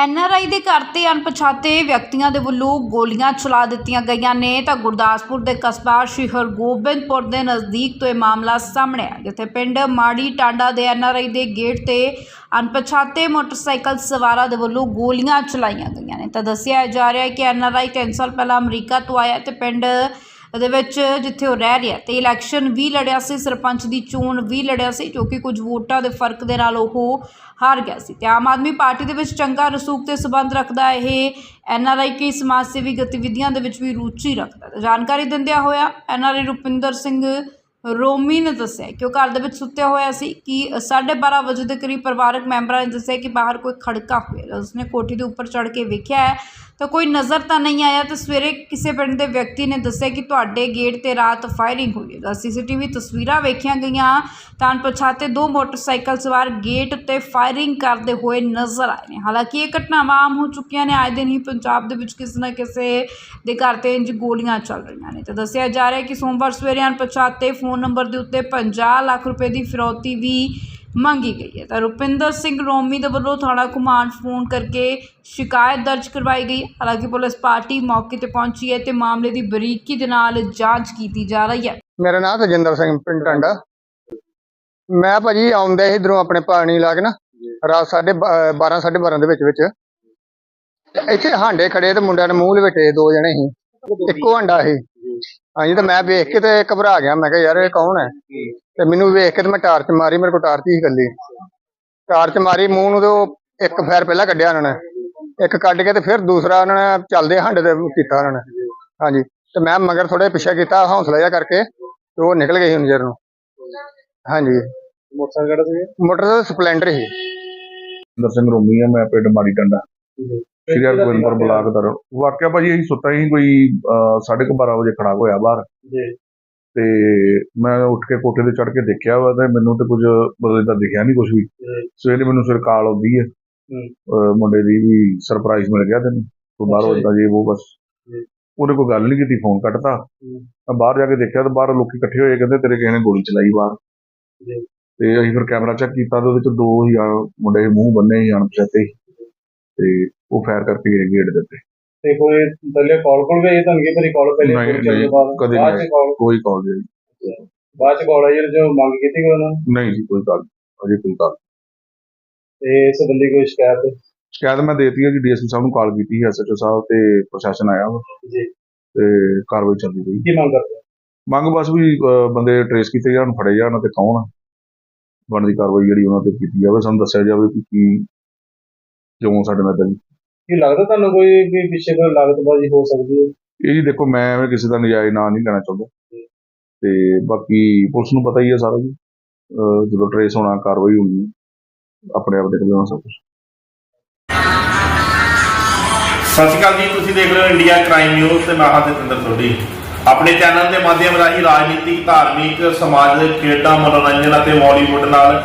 NRI ਦੇ ਘਰ ਤੇ ਅਣਪਛਾਤੇ ਵਿਅਕਤੀਆਂ ਦੇ ਵੱਲੋਂ ਗੋਲੀਆਂ ਚਲਾ ਦਿੱਤੀਆਂ ਗਈਆਂ ਨੇ। ਤਾਂ ਗੁਰਦਾਸਪੁਰ ਦੇ ਕਸਬਾ ਸ਼੍ਰੀ ਹਰਗੋਬਿੰਦਪੁਰ ਦੇ ਨਜ਼ਦੀਕ ਤੋਂ ਇਹ ਮਾਮਲਾ ਸਾਹਮਣੇ ਆਇਆ, ਜਿੱਥੇ ਪਿੰਡ ਮਾੜੀ ਟਾਂਡਾ ਦੇ ਐਨਆਰਆਈ ਦੇ ਗੇਟ ਤੇ ਅਣਪਛਾਤੇ ਮੋਟਰਸਾਈਕਲ ਸਵਾਰਾਂ ਦੇ ਵੱਲੋਂ ਗੋਲੀਆਂ ਚਲਾਈਆਂ ਗਈਆਂ ਨੇ। ਤਾਂ ਦੱਸਿਆ ਜਾ ਰਿਹਾ ਹੈ ਕਿ ਐਨਆਰਆਈ 3 ਸਾਲ ਪਹਿਲਾਂ ਅਮਰੀਕਾ ਤੋਂ ਆਇਆ ਤੇ ਪਿੰਡ ਦੇ ਵਿੱਚ ਜਿੱਥੇ ਉਹ ਰਹਿ ਰਿਹਾ ਤੇ ਇਲੈਕਸ਼ਨ ਵੀ ਲੜਿਆ ਸੀ, ਸਰਪੰਚ ਦੀ ਚੋਣ ਵੀ ਲੜਿਆ ਸੀ, ਜੋ ਕਿ ਕੁਝ ਵੋਟਾਂ ਦੇ ਫ਼ਰਕ ਦੇ ਨਾਲ ਉਹ ਹਾਰ ਗਿਆ ਸੀ। ਤੇ ਆਮ ਆਦਮੀ ਪਾਰਟੀ ਦੇ ਵਿੱਚ ਚੰਗਾ ਰਸੂਖ ਤੇ ਸਬੰਧ ਰੱਖਦਾ ਇਹ ਐਨਆਰਆਈ ਕਈ ਸਮਾਜ ਸੇਵੀ ਗਤੀਵਿਧੀਆਂ ਦੇ ਵਿੱਚ ਵੀ ਰੁਚੀ ਰੱਖਦਾ ਜਾਣਕਾਰੀ ਦਿੰਦਿਆਂ ਹੋਇਆ ਐਨਆਰਆਈ ਰੁਪਿੰਦਰ ਸਿੰਘ ਰੋਮੀ ਨੇ ਦੱਸਿਆ ਕਿ ਉਹ ਘਰ ਦੇ ਵਿੱਚ ਸੁੱਤਿਆ ਹੋਇਆ ਸੀ ਕਿ 12:30 ਵਜੇ ਦੇ ਕਰੀਬ ਪਰਿਵਾਰਕ ਮੈਂਬਰਾਂ ਨੇ ਦੱਸਿਆ ਕਿ ਬਾਹਰ ਕੋਈ ਖੜਕਾ ਹੋਇਆ। ਉਸਨੇ ਕੋਠੀ ਦੇ ਉੱਪਰ ਚੜ੍ਹ ਕੇ ਵੇਖਿਆ ਹੈ ਤਾਂ ਕੋਈ ਨਜ਼ਰ ਤਾਂ ਨਹੀਂ ਆਇਆ ਤੇ ਸਵੇਰੇ ਕਿਸੇ ਪਿੰਡ ਦੇ ਵਿਅਕਤੀ ਨੇ ਦੱਸਿਆ ਕਿ ਤੁਹਾਡੇ ਗੇਟ ਤੇ ਰਾਤ ਫਾਇਰਿੰਗ ਹੋਈ ਹੈ। ਤਾਂ ਸੀਸੀਟੀਵੀ ਤਸਵੀਰਾਂ ਵੇਖੀਆਂ ਗਈਆਂ, ਤਾਂ ਅਣਪਛਾਤੇ ਦੋ ਮੋਟਰਸਾਈਕਲ ਸਵਾਰ ਗੇਟ ਉੱਤੇ ਫਾਇਰਿੰਗ ਕਰਦੇ ਹੋਏ ਨਜ਼ਰ ਆਏ ਨੇ। ਹਾਲਾਂਕਿ ਇਹ ਘਟਨਾਵਾਂ ਆਮ ਹੋ ਚੁੱਕੀਆਂ ਨੇ, ਆਏ ਦਿਨ ਹੀ ਪੰਜਾਬ ਦੇ ਵਿੱਚ ਕਿਸੇ ਨਾ ਕਿਸੇ ਦੇ ਘਰ ਤੇ ਇੰਜ ਗੋਲੀਆਂ ਚੱਲ ਰਹੀਆਂ ਨੇ। ਤਾਂ ਦੱਸਿਆ ਜਾ ਰਿਹਾ ਕਿ ਸੋਮਵਾਰ ਸਵੇਰੇ ਅਣਪਛਾਤੇ ਫੋਨ ਨੰਬਰ ਦੇ ਉੱਤੇ 50 ਲੱਖ ਰੁਪਏ ਦੀ ਫਿਰੌਤੀ ਵੀ ਮੰਗੀ ਗਈ ਹੈ। ਤਾਂ ਰੁਪਿੰਦਰ ਸਿੰਘ ਰੋਮੀ ਦੇ ਵੱਲੋਂ ਥਾਣਾ ਘੁਮਾਣ ਫੋਨ ਕਰਕੇ ਸ਼ਿਕਾਇਤ ਦਰਜ ਕਰਵਾਈ ਗਈ। ਹਾਲਾਂਕਿ ਪੁਲਿਸ ਪਾਰਟੀ ਮੌਕੇ ਤੇ ਪਹੁੰਚੀ ਹੈ ਤੇ ਮਾਮਲੇ ਦੀ ਬਰੀਕੀ ਦੇ ਨਾਲ ਜਾਂਚ ਕੀਤੀ ਜਾ ਰਹੀ ਹੈ। ਮੇਰਾ ਨਾਮ ਤਜਿੰਦਰ ਸਿੰਘ ਪਿੰਡ ਟਾਂਡਾ ਮੈਂ ਭਾਜੀ ਆਉਂਦਾ ਇਧਰੋਂ ਆਪਣੇ ਪਾਣੀ ਲਾ ਕੇ ਨਾ, ਰਾਤ ਸਾਢੇ 12 ਸਾਢੇ 12 ਦੇ ਵਿੱਚ ਵਿੱਚ। ਇੱਥੇ ਹਾਂਡੇ ਖੜੇ ਤੇ ਮੁੰਡਿਆਂ ਨੇ ਮੂੰਹ ਲਵੇਟੇ ਦੋ ਜਣੇ ਸੀ। ਇੱਕੋ ਹਾਂਡਾ ਸੀ। ਹਾਂਜੀ, ਤੇ ਮੈਂ ਵੇਖ ਕੇ ਤੇ ਘਬਰਾ ਗਿਆ। ਮੈਂ ਕਿਹਾ, ਯਾਰ, ਇਹ ਕੌਣ ਹੈ? ਤੇ ਮੈਨੂੰ ਵੇਖ ਕੇ ਤੇ ਮੈਂ ਟਾਰਚ ਮਾਰੀ ਮੇਰੇ ਕੋਲ ਟਾਰਚ ਹੀ ਇਕੱਲੀ। ਟਾਰਚ ਮਾਰੀ ਮੂੰਹ ਨੂੰ ਤੇ ਉਹ ਇੱਕ ਫੈਰ ਪਹਿਲਾਂ ਕੱਢਿਆ ਉਹਨਾਂ ਨੇ। ਇੱਕ ਕੱਢ ਕੇ ਤੇ ਫਿਰ ਦੂਸਰਾ ਉਹਨਾਂ ਨੇ ਚੱਲਦੇ ਹਾਂਡੇ ਤੇ ਕੀਤਾ ਉਹਨਾਂ ਨੇ। ਹਾਂਜੀ ਤੇ ਮੈਂ ਮਗਰ ਥੋੜੇ ਪਿੱਛੇ ਕੀਤਾ ਹੌਸਲਾ ਜਿਹਾ ਕਰਕੇ ਤੇ ਉਹ ਨਿਕਲ ਗਏ ਸੀ ਨਜ਼ਰ ਨੂੰ। ਹਾਂਜੀ। ਮੋਟਰਸਾਈਕਲ ਕਿਹੜਾ ਸੀ? ਮੋਟਰ ਸਪਲੈਂਡਰ ਸੀ। ਸੁੰਦਰ ਸਿੰਘ ਰੋਮੀ ਆ ਮੈਂ ਪਿੰਡ ਮਾੜੀ ਟੰਡਾ। ਸ਼੍ਰੀ ਹਰਗੋਬਿੰਦਪੁਰ ਬਲਾਕ ਦਾ ਵਾਕਿਆ ਭਾਜੀ ਅਸੀਂ ਸੁੱਤਾ ਹੀ ਕੋਈ 12:30 ਵਜੇ ਖੜਾ ਹੋਇਆ ਬਾਹਰ। ਜੀ। ਤੇ ਮੈਂ ਉੱਠ ਕੇ ਕੋਠੇ ਤੇ ਚੜ ਕੇ ਦੇਖਿਆ ਵਾ ਤੇ ਮੈਨੂੰ ਤੇ ਕੁਝ ਬਦਲੇ ਦਾ ਦਿਖਿਆ ਨਹੀਂ ਕੁਝ ਵੀ। ਸਵੇਰੇ ਮੈਨੂੰ ਫਿਰ ਕਾਲ ਆਉਂਦੀ ਹੈ ਹੂੰ। ਮੁੰਡੇ ਦੀ ਵੀ ਸਰਪ੍ਰਾਈਜ਼ ਮਿਲ ਗਿਆ ਤੈਨੂੰ ਤੂੰ ਬਾਹਰ ਅੱਛਾ ਜੀ। ਹੁੰਦਾ ਜੇ ਉਹ ਬਸ। ਉਹਨੇ ਕੋਈ ਗੱਲ ਨਹੀਂ ਕੀਤੀ ਫੋਨ ਕੱਟਤਾ ਮੈਂ ਬਾਹਰ ਜਾ ਕੇ ਦੇਖਿਆ ਤੇ ਬਾਹਰ ਲੋਕੀ ਇਕੱਠੇ ਹੋਏ ਕਹਿੰਦੇ ਤੇਰੇ ਕਿਸੇ ਨੇ ਗੋਲੀ ਚਲਾਈ ਬਾਹਰ। ਤੇ ਅਸੀਂ ਫਿਰ ਕੈਮਰਾ ਚੈੱਕ ਕੀਤਾ ਤੇ ਉਹਦੇ ਚ ਦੋ ਹੀ ਮੁੰਡੇ ਮੂੰਹ ਬੰਨੇ ਹੀ ਅਣਪਛਾਤੇ। ਤੇ ਉਹ ਫਾਇਰ ਕਰਕੇ ਗਏ ਗੇਟ ਦੇ ਉੱਤੇ ਤੇ ਕੋਈ ਪਹਿਲੇ ਕਾਲ ਕੋਲ ਗਈ ਤੁਹਾਨੂੰ ਕੀ ਪਤਾ ਕਾਲ ਪਹਿਲੇ ਨਹੀਂ, ਕੋਲ ਨਹੀਂ, ਬਾਅਦ ਕਦੇ ਬਾਅਦ ਚ। ਕਾਲ ਕੋਈ ਕਾਲ ਨਹੀਂ। ਬਾਅਦ ਚ ਕਾਲ ਆਈ ਜੋ ਮੰਗ ਕੀਤੀ ਗਈ ਉਹਨਾਂ ਨੇ? ਨਹੀਂ ਜੀ ਕੋਈ ਗੱਲ ਅਜੇ ਕੋਈ ਗੱਲ ਤੇ ਇਸ ਬੰਦੇ ਕੋਈ ਸ਼ਿਕਾਇਤ? ਸ਼ਿਕਾਇਤ ਮੈਂ ਦੇਤੀ ਹੈ ਜੀ ਡੀਐਸਪੀ ਸਾਹਿਬ ਨੂੰ ਕਾਲ ਕੀਤੀ ਹੈ ਐਸਐਚਓ ਸਾਹਿਬ ਤੇ ਪ੍ਰਸ਼ਾਸਨ ਆਇਆ ਵਾ। ਜੀ। ਤੇ ਕਾਰਵਾਈ ਚੱਲਦੀ ਪਈ। ਕੀ ਮੰਗ ਕਰਦੇ ਮੰਗ ਬਸ ਵੀ ਅਹ, ਬੰਦੇ ਟਰੇਸ ਕੀਤੇ ਜਾਣ ਫੜੇ ਜਾਣ ਤੇ ਕੌਣ ਆ? ਬਣਦੀ ਕਾਰਵਾਈ ਜਿਹੜੀ ਉਹਨਾਂ ਤੇ ਕੀਤੀ ਜਾਵੇ ਸਾਨੂੰ ਦੱਸਿਆ ਜਾਵੇ ਕਿ ਕੀ ਕਿਉਂ ਸਾਡੇ ਨਾਲ ਏਦਾਂ ਕੀ ਲੱਗਦਾ ਤੁਹਾਨੂੰ ਕੋਈ ਵੀ ਪਿੱਛੇ ਕੋਈ ਲਾਗਤਬਾਜ਼ੀ ਹੋ ਸਕਦੀ ਹੈ? ਇਹ ਜੀ ਦੇਖੋ ਮੈਂ ਐਵੇਂ ਕਿਸੇ ਦਾ ਨਜਾਇਜ਼ ਨਾਂ ਨਹੀਂ ਲੈਣਾ ਚਾਹੁੰਦਾ। ਤੇ ਬਾਕੀ ਪੁਲਿਸ ਨੂੰ ਪਤਾ ਹੀ ਹੈ ਸਾਰਾ ਜੀ। ਅਹ, ਜਦੋਂ ਟਰੇਸ ਹੋਣਾ ਕਾਰਵਾਈ ਹੋਣੀ। ਆਪਣੇ ਆਪ ਦੇਖ ਲੈਣਾ ਸਭ ਕੁਝ ਸਤਿ ਸ਼੍ਰੀ ਅਕਾਲ ਜੀ ਤੁਸੀਂ ਦੇਖ ਰਹੇ ਹੋ ਇੰਡੀਆ ਕ੍ਰਾਈਮ ਨਿਊਜ਼ ਤੇ ਮੈਂ ਹਾਂ ਜਤਿੰਦਰ ਸੋਢੀ। ਆਪਣੇ ਚੈਨਲ ਦੇ ਮਾਧਿਅਮ ਰਾਹੀਂ ਰਾਜਨੀਤਿਕ ਧਾਰਮਿਕ ਸਮਾਜਿਕ ਖੇਡਾਂ ਮਨੋਰੰਜਨ ਅਤੇ ਬਾਲੀਵੁੱਡ ਨਾਲ